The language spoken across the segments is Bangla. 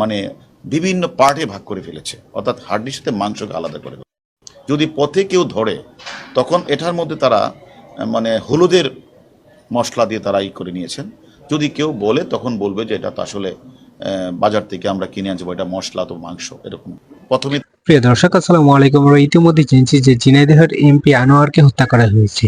মানে বিভিন্ন পার্টে ভাগ করে ফেলেছে। অর্থাৎ হাড্ডির সাথে মাংসকে আলাদা করে যদি পথে কেউ ধরে, তখন এটার মধ্যে তারা মানে হলুদের মশলা দিয়ে তারা ই করে নিয়েছেন। যদি কেউ বলে, তখন বলবে যে এটা তো আসলে বাজার থেকে আমরা কিনে আনছি এটা মশলা তো মাংস, এরকম। প্রথমে প্রিয় দর্শক, আসসালামু আলাইকুম। আমরা ইতিমধ্যে জেনেছি যে ঝিনাইদহের এমপি আনোয়ারকে হত্যা করা হয়েছে।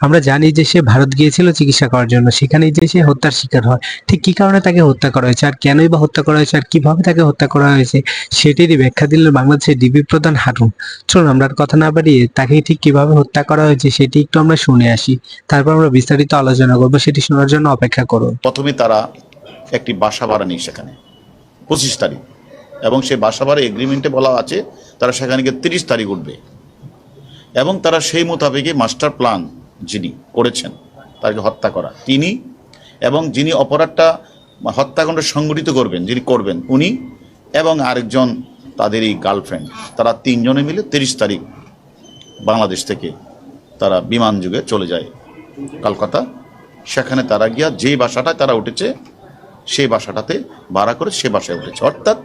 আমরা জানি যে সে ভারত গিয়েছিল চিকিৎসা করার জন্য। সেখানেই যে সে হত্যার শিকার হয়। ঠিক কি কারণে তাকে হত্যা করা হয়েছে? আর কেনই বা হত্যা করা হয়েছে? আর কীভাবে তাকে হত্যা করা হয়েছে? সেটিরই ব্যাখ্যা দিলেন বাংলাদেশের ডিবি প্রধান হারুন। চলুন, আমরা কথা না বাড়িয়ে তাকে ঠিক কীভাবে হত্যা করা হয়েছে সেটি একটু আমরা শুনে আসি। তারপর আমরা বিস্তারিত আলোচনা করব, সেটি শোনার জন্য অপেক্ষা করুন। প্রথমে তারা একটি বাসা ভাড়া নেই সেখানে, পঁচিশ তারিখ। এবং সেই বাসা ভাড়া এগ্রিমেন্টে বলা আছে, তারা সেখানে গিয়ে তিরিশ তারিখ উঠবে। এবং তারা সেই মোতাবেকে মাস্টার প্ল্যান যিনি করেছেন, তাকে হত্যা করা। তিনি এবং যিনি অপরাধটা হত্যাকাণ্ড সংগঠিত করবেন, যিনি করবেন উনি এবং আরেকজন তাদেরই গার্লফ্রেন্ড তারা তিনজনে মিলে তিরিশ তারিখ বাংলাদেশ থেকে তারা বিমান যুগে চলে যায় কলকাতা। সেখানে তারা গিয়া যেই বাসাটায় তারা উঠেছে সেই বাসাটাতে ভাড়া করে সে বাসায় উঠেছে। অর্থাৎ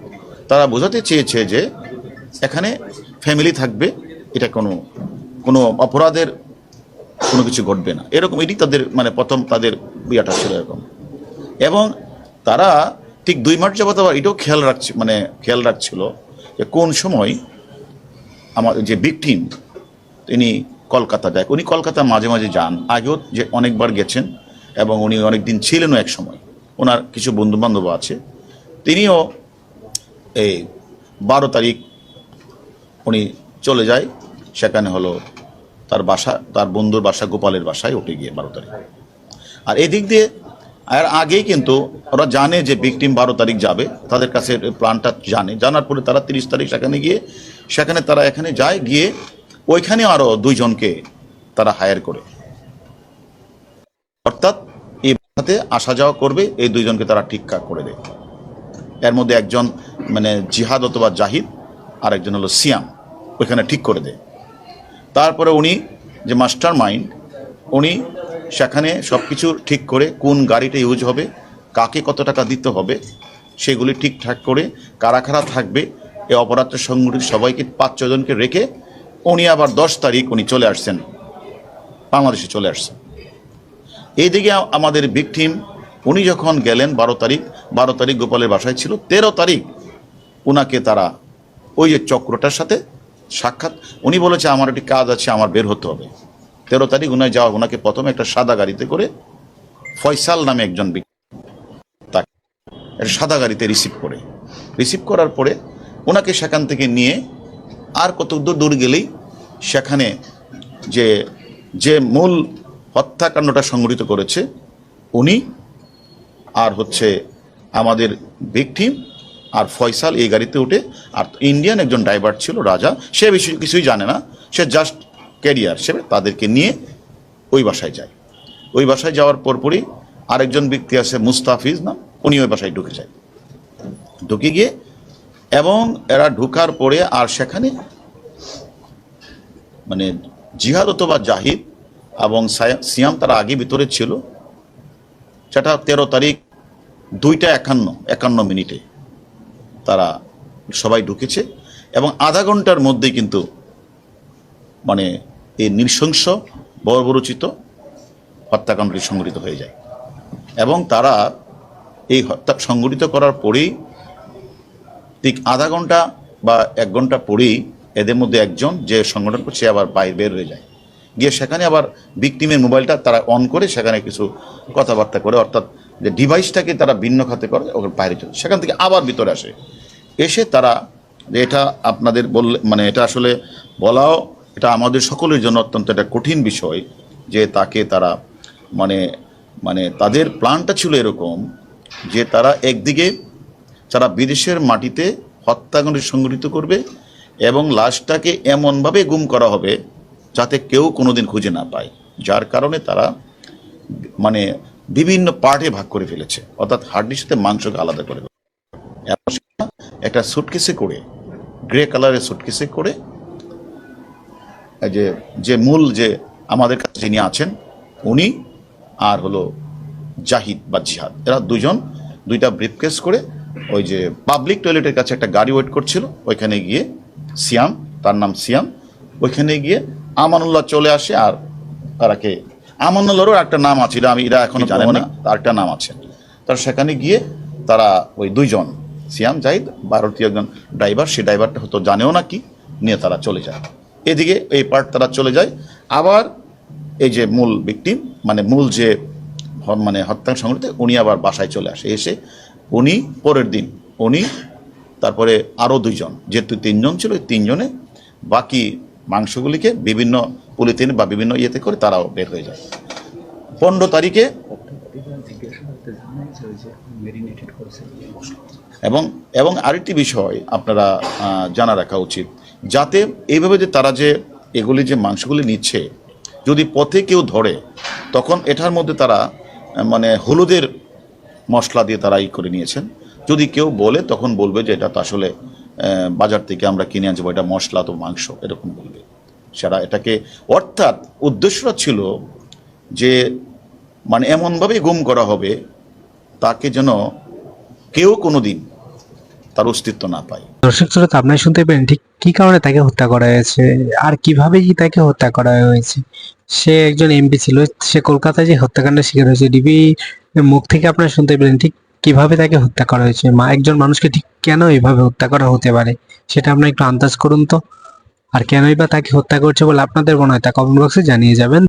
তারা বোঝাতে চেয়েছে যে এখানে ফ্যামিলি থাকবে, এটা কোনো কোনো অপরাধের কোনো কিছু ঘটবে না। এরকম এটি তাদের মানে প্রথম তাদের বিয়াটা ছিল এরকম। এবং তারা ঠিক দুই মাস যাবত আবার এটাও খেয়াল রাখছে মানে খেয়াল রাখছিল যে কোন সময় আমার যে ভিকটিম তিনি কলকাতা যায় উনি কলকাতা মাঝে মাঝে যান। আগেও যে অনেকবার গেছেন এবং উনি অনেক দিন ছিলেনও এক সময় ওনার কিছু বন্ধু বান্ধব আছে। তিনিও এই বারো তারিখ উনি চলে যায়, সেখানে হলো তার বাসা, তার বন্ধুর বাসা গোপালের বাসায় উঠে গিয়ে বারো তারিখ। আর এদিক দিয়ে, আর আগেই কিন্তু ওরা জানে যে ভিকটিম বারো তারিখ যাবে, তাদের কাছে প্ল্যানটা জানে। জানার পরে তারা তিরিশ তারিখ সেখানে গিয়ে, সেখানে তারা এখানে যায়, গিয়ে ওইখানে আরও দুইজনকে তারা হায়ার করে। অর্থাৎ এই বাসাতে আসা যাওয়া করবে, এই দুইজনকে তারা ঠিকঠাক করে দেয় এর মধ্যে একজন মানে জিহাদ অথবা জাহিদ আর একজন হলো সিয়াম, ওইখানে ঠিক করে দেয়। তারপরে উনি যে মাস্টার মাইন্ড উনি সেখানে সব কিছু ঠিক করে কোন গাড়িটা ইউজ হবে, কাকে কত টাকা দিতে হবে, সেগুলি ঠিকঠাক করে কারা কারা থাকবে, এই অপরাধটা সংগঠিত সবাইকে পাঁচ ছজনকে রেখে উনি আবার দশ তারিখ উনি চলে আসছেন, বাংলাদেশে চলে আসছেন। এইদিকে আমাদের ভিকটিম উনি যখন গেলেন বারো তারিখ বারো তারিখ গোপালের বাসায় ছিল, তেরো তারিখ উনাকে তারা ওই যে চক্রটার সাথে সাক্ষাৎ। উনি বলেছে, আমার একটি কাজ আছে, আমার বের হতে হবে। তেরো তারিখ উনায় যাওয়া ওনাকে প্রথমে একটা সাদা গাড়িতে করে ফয়সাল নামে একজন তাকে একটা সাদা গাড়িতে রিসিভ করে। রিসিভ করার পরে ওনাকে সেখান থেকে নিয়ে আর কত দূর দূর গেলেই সেখানে যে যে মূল হত্যাকাণ্ডটা সংঘটিত করেছে, উনি আর হচ্ছে আমাদের ভিকটিম আর ফয়সাল এই গাড়িতে উঠে, আর ইন্ডিয়ান একজন ড্রাইভার ছিল, রাজা, সে বিষয়ে কিছুই জানে না। সে জাস্ট ক্যারিয়ার সে তাদেরকে নিয়ে ওই বাসায় যায়। ওই বাসায় যাওয়ার পরপরই আরেকজন ব্যক্তি আছে, মুস্তাফিজ নাম, উনি ওই বাসায় ঢুকে যায়। ঢুকে গিয়ে এবং এরা ঢুকার পরে আর সেখানে মানে জিহাদ অথবা জাহিদ এবং সায়া- সিয়াম তারা আগে ভিতরে ছিল। সেটা তেরো তারিখ দুইটা একান্ন একান্ন মিনিটে। তারা সবাই ঢুকেছে এবং আধা ঘণ্টার মধ্যে কিন্তু মানে এই নৃশংস, বর্বরচিত হত্যাকাণ্ডটি সংঘটিত হয়ে যায়। এবং তারা এই হত্যা সংঘটিত করার পরেই ঠিক আধা ঘণ্টা বা এক ঘণ্টা পরেই এদের মধ্যে একজন যে সংগঠন করছে আবার বাইরে বের হয়ে যায়। গিয়ে সেখানে আবার ভিকটিমের মোবাইলটা তারা অন করে সেখানে কিছু কথাবার্তা করে, অর্থাৎ যে ডিভাইসটাকে তারা ভিন্ন খাতে করে ওখানে বাইরে চলে সেখান থেকে আবার ভিতরে আসে। এসে তারা এটা আপনাদের বললে মানে এটা আসলে বলাও, এটা আমাদের সকলের জন্য অত্যন্ত একটা কঠিন বিষয় যে তাকে তারা মানে মানে তাদের প্ল্যানটা ছিল এরকম যে তারা একদিকে তারা বিদেশের মাটিতে হত্যাকাণ্ড সংগঠিত করবে এবং লাশটাকে এমনভাবে গুম করা হবে যাতে কেউ কোনোদিন খুঁজে না পায়। যার কারণে তারা মানে বিভিন্ন পার্টে ভাগ করে ফেলেছে। অর্থাৎ হাড্ডির সাথে মাংসকে আলাদা করে একটা সুটকেসে করে গ্রে কালারের সুটকেসে করে যে যে মূল যে আমাদের কাছে যিনি আছেন, উনি আর হলো জাহিদ বা জিহাদ। এরা দুজন, দুইটা ব্রিফকেস করে ওই যে পাবলিক টয়লেটের কাছে একটা গাড়ি ওয়েট করছিল। ওইখানে গিয়ে সিয়াম, তার নাম সিয়াম, ওইখানে গিয়ে আমানুল্লাহ চলে আসে আর তারাকে আমানুল্লাহরও একটা নাম আছে আমি এরা এখনও জানেন না তার একটা নাম আছে। তার সেখানে গিয়ে তারা ওই দুইজন সিয়াম জাহিদ ভারতীয় একজন ড্রাইভার সেই ড্রাইভারটা হয়তো জানেও না কি নিয়ে তারা চলে যায়। এদিকে এই পার্ট তারা চলে যায়। আবার এই যে মূল ভিকটিম মানে মূল যে মানে হত্যা সংগঠিত উনি আবার বাসায় চলে আসে। এসে উনি পরের দিন উনি তারপরে আরও দুইজন যেহেতু তিনজন ছিল ওই তিনজনে বাকি মাংসগুলিকে বিভিন্ন পলিথিন বা বিভিন্ন ইয়েতে করে তারাও বের হয়ে যায়। পনেরো তারিখে এবং এবং আরেকটি বিষয় আপনারা জানা রাখা উচিত। যাতে এইভাবে যে তারা যে এগুলি যে মাংসগুলি নিচ্ছে, যদি পথে কেউ ধরে, তখন এটার মধ্যে তারা মানে হলুদের মশলা দিয়ে তারা ই করে নিয়েছেন। যদি কেউ বলে, তখন বলবে যে এটা তো আসলে বাজার থেকে আমরা কিনে আনছি এটা মশলা তো মাংস, এরকম বলবে। সেটা এটাকে অর্থাৎ উদ্দেশ্যটা ছিল যে মানে এমনভাবেই গুম করা হবে, তাকে যেন কেউ কোনো দিন তার অস্তিত্ব না পায়। দর্শক শ্রোতা, আপনারা শুনতে পেলেন ঠিক কি কারণে তাকে হত্যা করা হয়েছে, আর কীভাবে কি তাকে হত্যা করা হয়েছে? সে একজন এমপি ছিল, সে কলকাতায় যে হত্যাকাণ্ডের শিকার হয়েছে, ডিবি মুখ থেকে আপনারা শুনতে পেলেন ঠিক কীভাবে তাকে হত্যা করা হয়েছে। মা, একজন মানুষকে ঠিক কেন এইভাবে হত্যা করা হতে পারে, সেটা আপনারা একটু আন্দাজ করুন তো। আর কেনই বা তাকে হত্যা করছে বলে আপনাদের মনে হয় তা কমেন্ট বক্সে জানিয়ে যাবেন।